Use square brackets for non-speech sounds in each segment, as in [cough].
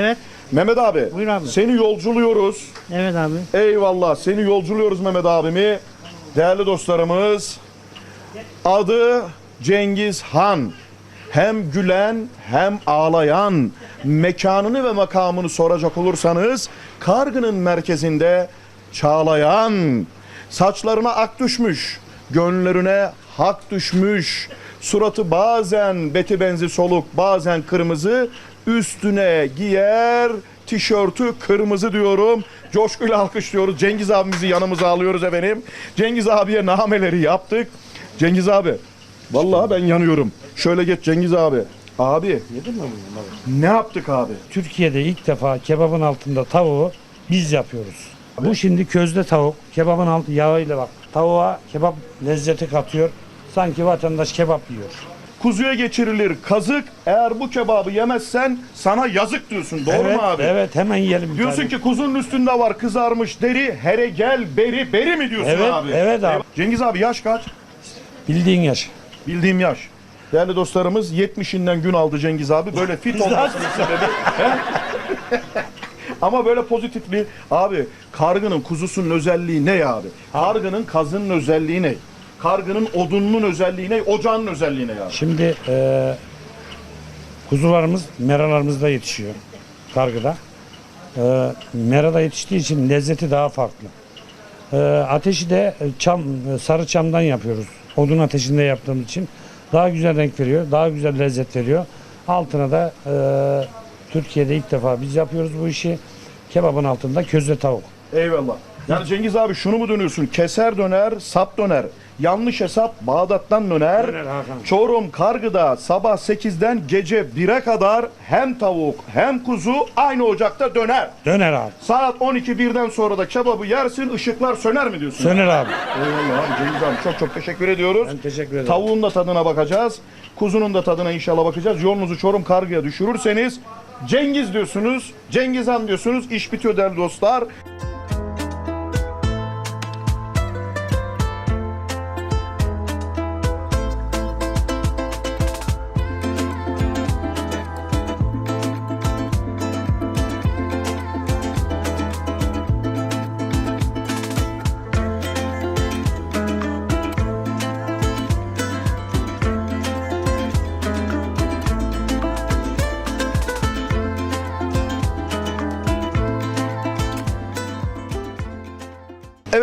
Evet. Mehmet abi, Buyur abi. seni yolculuyoruz. Evet abi. Eyvallah seni yolculuyoruz Mehmet abimi. Değerli dostlarımız adı Cengiz Han. Hem gülen hem ağlayan mekanını ve makamını soracak olursanız Kargı'nın merkezinde çağlayan saçlarına ak düşmüş gönüllerine hak düşmüş suratı bazen beti benzi soluk bazen kırmızı üstüne giyer tişörtü kırmızı diyorum. Coşkuyla alkışlıyoruz. Cengiz abimizi yanımıza alıyoruz efendim. Cengiz abiye nameleri yaptık. Cengiz abi vallahi ben yanıyorum. Şöyle geç Cengiz abi. Abi ne yaptık abi? Türkiye'de ilk defa kebabın altında tavuğu biz yapıyoruz. Bu şimdi közde tavuk. Kebabın altı yağıyla bak. Tavuğa kebap lezzeti katıyor. Sanki vatandaş kebap yiyor. Kuzuya geçirilir kazık. Eğer bu kebabı yemezsen sana yazık diyorsun. Doğru evet, mu abi? Evet hemen yiyelim. bir Diyorsun tane. ki kuzunun üstünde var kızarmış deri. Here gel beri beri mi diyorsun Evet, abi? evet abi. Cengiz abi yaş kaç? Bildiğin yaş. Bildiğim yaş. Değerli dostlarımız 70'inden gün aldı Cengiz abi. Böyle fit olmasının [laughs] sebebi. Ama böyle pozitifli. Abi kargının kuzusunun özelliği ne ya abi? Kargının kazının özelliği ne? Kargının odununun özelliği ne? Ocağının özelliği ne abi? Şimdi e, kuzularımız meralarımızda yetişiyor. Kargıda. E, merada yetiştiği için lezzeti daha farklı. E, ateşi de çam, sarı çamdan yapıyoruz. Odun ateşinde yaptığımız için daha güzel renk veriyor, daha güzel lezzet veriyor. Altına da e, Türkiye'de ilk defa biz yapıyoruz bu işi. Kebabın altında közde tavuk. Eyvallah. Yani Cengiz abi şunu mu dönüyorsun? Keser döner, sap döner. Yanlış hesap Bağdat'tan döner. Döner Hakan. Çorum Kargı'da sabah 8'den gece 1'e kadar hem tavuk hem kuzu aynı ocakta döner. Döner abi. Saat 12 birden sonra da kebabı yersin, ışıklar söner mi diyorsun? Söner abi. Eyvallah abi Cengiz abi çok çok teşekkür ediyoruz. Ben teşekkür ederim. Tavuğun da tadına bakacağız. Kuzunun da tadına inşallah bakacağız. Yolunuzu Çorum Kargı'ya düşürürseniz Cengiz diyorsunuz, Cengiz Han diyorsunuz. İş bitiyor değerli dostlar.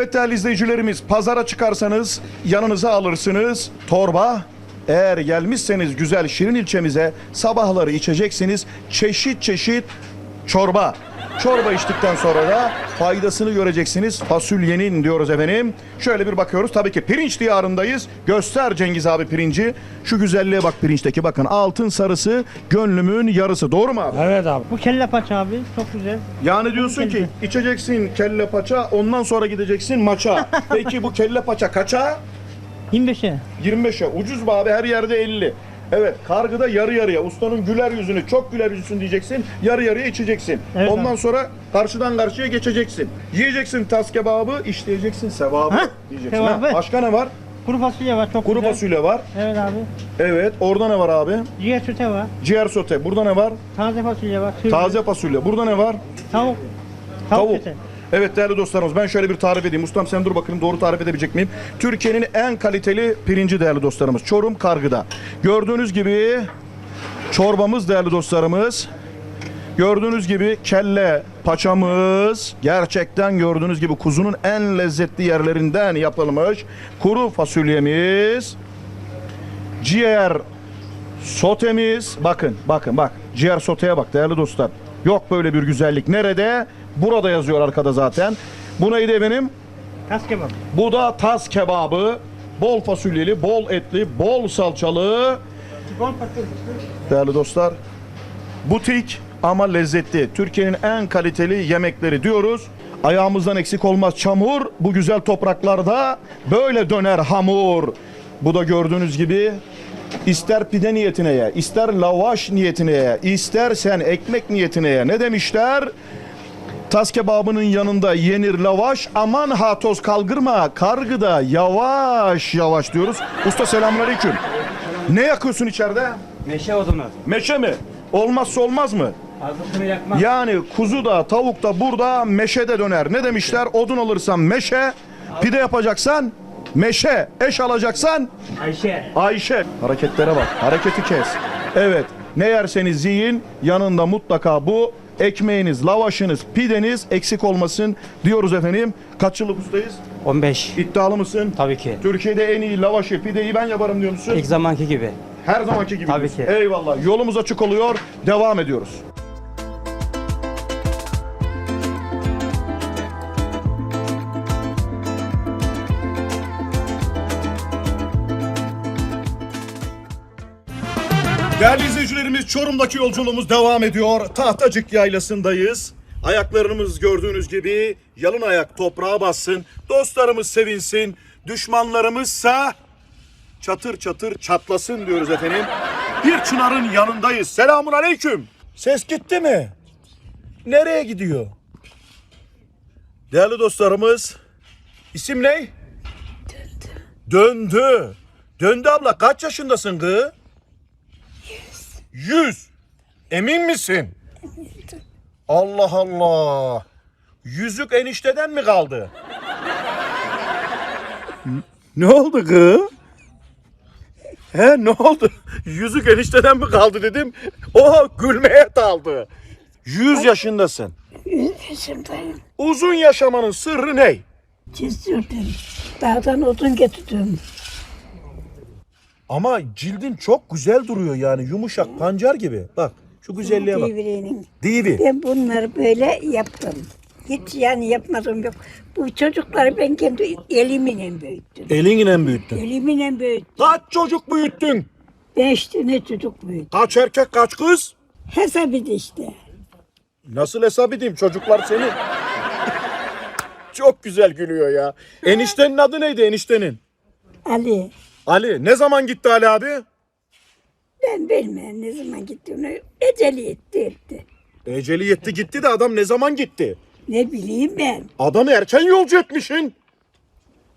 Evet değerli izleyicilerimiz pazara çıkarsanız yanınıza alırsınız torba. Eğer gelmişseniz güzel Şirin ilçemize sabahları içeceksiniz çeşit çeşit çorba. Çorba içtikten sonra da faydasını göreceksiniz. Fasulyenin diyoruz efendim. Şöyle bir bakıyoruz. Tabii ki pirinç diyarındayız. Göster Cengiz abi pirinci. Şu güzelliğe bak pirinçteki bakın. Altın sarısı gönlümün yarısı. Doğru mu abi? Evet abi. Bu kelle paça abi. Çok güzel. Yani diyorsun ki içeceksin kelle paça ondan sonra gideceksin maça. [laughs] Peki bu kelle paça kaça? 25'e. 25'e. Ucuz be abi her yerde 50. Evet kargıda yarı yarıya. Ustanın güler yüzünü çok güler yüzün diyeceksin. Yarı yarıya içeceksin. Evet ondan abi. sonra karşıdan karşıya geçeceksin. Yiyeceksin tas kebabı, işleyeceksin sevabı Ha, diyeceksin. sevabı. Ha, başka ne var? Kuru fasulye var çok Kuru güzel. fasulye var. Evet abi. Evet. Orada ne var abi? Ciğer süte var. Ciğer sote. Burada ne var? Taze fasulye var. Sürü. Taze fasulye. Burada ne var? Tavuk. Tavuk, Tavuk. sütü. Evet değerli dostlarımız ben şöyle bir tarif edeyim. Ustam sen dur bakayım doğru tarif edebilecek miyim? Türkiye'nin en kaliteli pirinci değerli dostlarımız. Çorum Kargı'da. Gördüğünüz gibi çorbamız değerli dostlarımız. Gördüğünüz gibi kelle paçamız gerçekten gördüğünüz gibi kuzunun en lezzetli yerlerinden yapılmış. Kuru fasulyemiz. Ciğer sotemiz. Bakın bakın bak. Ciğer soteye bak değerli dostlar. Yok böyle bir güzellik. Nerede? Burada yazıyor arkada zaten. Bu neydi efendim? Tas kebap. Bu da tas kebabı. Bol fasulyeli, bol etli, bol salçalı. Değerli dostlar. Butik ama lezzetli. Türkiye'nin en kaliteli yemekleri diyoruz. Ayağımızdan eksik olmaz çamur. Bu güzel topraklarda böyle döner hamur. Bu da gördüğünüz gibi ister pide niyetine ye, ister lavaş niyetine ye, istersen ekmek niyetine ye. Ne demişler? Tas kebabının yanında yenir lavaş. Aman ha toz kaldırma. Kargıda yavaş yavaş diyoruz. Usta selamünaleyküm. Ne yakıyorsun içeride? Meşe odunu. Meşe mi? Olmazsa olmaz mı? Fazlasını yakma. Yani kuzu da tavuk da burada meşede döner. Ne demişler? Odun alırsan meşe, pide yapacaksan meşe, eş alacaksan Ayşe. Ayşe. Hareketlere bak. Hareketi kes. Evet. Ne yerseniz yiyin. Yanında mutlaka bu ekmeğiniz, lavaşınız, pideniz eksik olmasın diyoruz efendim. Kaç yıllık ustayız? 15. İddialı mısın? Tabii ki. Türkiye'de en iyi lavaşı, pideyi ben yaparım diyor musun? İlk zamanki gibi. Her zamanki gibi. Tabii ki. Eyvallah. Yolumuz açık oluyor. Devam ediyoruz. Değerli izleyicilerimiz Çorum'daki yolculuğumuz devam ediyor. Tahtacık Yaylası'ndayız. Ayaklarımız gördüğünüz gibi yalın ayak toprağa bassın. Dostlarımız sevinsin. Düşmanlarımızsa çatır çatır çatlasın diyoruz efendim. Bir çınarın yanındayız. Selamun aleyküm. Ses gitti mi? Nereye gidiyor? Değerli dostlarımız, isim ne? Döndü. Döndü. Döndü abla kaç yaşındasın kız? Yüz. Yüz. Emin misin? Allah Allah. Yüzük enişteden mi kaldı? ne oldu kız? He ne oldu? Yüzük enişteden mi kaldı dedim. O gülmeye daldı. Yüz yaşındasın. yaşındayım. Uzun yaşamanın sırrı ne? Çizdirdim. Dağdan odun getirdim. Ama cildin çok güzel duruyor yani yumuşak pancar gibi. Bak şu güzelliğe bak. Devrenin. Divi. Ben bunları böyle yaptım. Hiç yani yapmadım yok. Bu çocukları ben kendi elimle büyüttüm. Elinle büyüttün. Elimle büyüttüm. Kaç çocuk büyüttün? Beş tane çocuk büyüttüm. Kaç erkek kaç kız? Hesap et işte. Nasıl hesap edeyim çocuklar senin? çok güzel gülüyor ya. Eniştenin adı neydi eniştenin? Ali Ali. Ne zaman gitti Ali abi? ben bilmem ne zaman gittiğini eceli etti etti. Eceli yetti gitti de adam ne zaman gitti? Ne bileyim ben. Adamı erken yolcu etmişsin.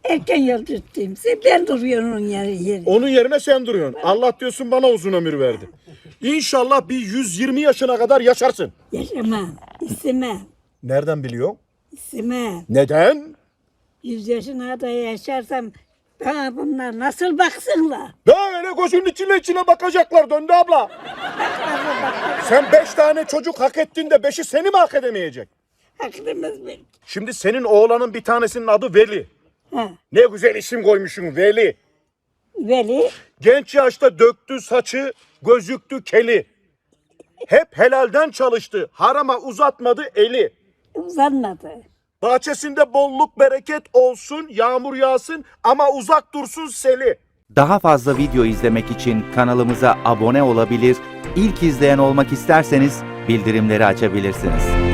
Erken yolcu ettiğimse ben duruyorum onun yeri. yeri. Onun yerine sen duruyorsun. Allah diyorsun bana uzun ömür verdi. İnşallah bir 120 yaşına kadar yaşarsın. Yaşamam. istemem. Nereden biliyor? istemem. Neden? Yüz yaşına da yaşarsam bana bunlar nasıl baksınlar? Böyle gözünün içine içine bakacaklar döndü abla. Sen beş tane çocuk hak ettin de beşi seni mi hak edemeyecek? Aklımız bir. Şimdi senin oğlanın bir tanesinin adı Veli. Ha, Ne güzel isim koymuşsun Veli. Veli Genç yaşta döktü saçı, gözüktü keli. Hep helalden çalıştı, harama uzatmadı eli. uzanmadı. Bahçesinde bolluk bereket olsun, yağmur yağsın ama uzak dursun seli. Daha fazla video izlemek için kanalımıza abone olabilir, ilk izleyen olmak isterseniz bildirimleri açabilirsiniz.